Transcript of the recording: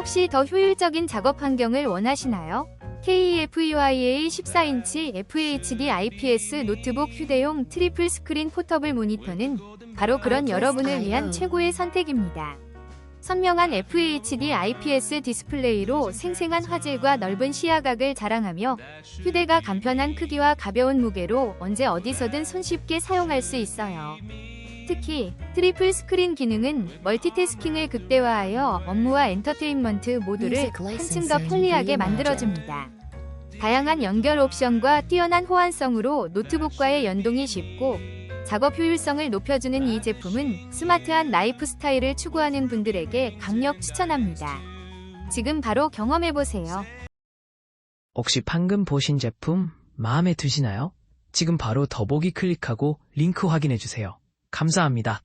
혹시 더 효율적인 작업 환경을 원하시나요? KEFUIA 14인치 FHD IPS 노트북 휴대용 트리플 스크린 포터블 모니터는 바로 그런 여러분을 위한 최고의 선택입니다. 선명한 FHD IPS 디스플레이로 생생한 화질과 넓은 시야각을 자랑하며 휴대가 간편한 크기와 가벼운 무게로 언제 어디서든 손쉽게 사용할 수 있어요. 특히 트리플 스크린 기능은 멀티태스킹을 극대화하여 업무와 엔터테인먼트 모두를 한층 더 편리하게 만들어줍니다. 다양한 연결 옵션과 뛰어난 호환성으로 노트북과의 연동이 쉽고 작업 효율성을 높여주는 이 제품은 스마트한 라이프 스타일을 추구하는 분들에게 강력 추천합니다. 지금 바로 경험해보세요. 혹시 방금 보신 제품 마음에 드시나요? 지금 바로 더보기 클릭하고 링크 확인해주세요. 감사합니다.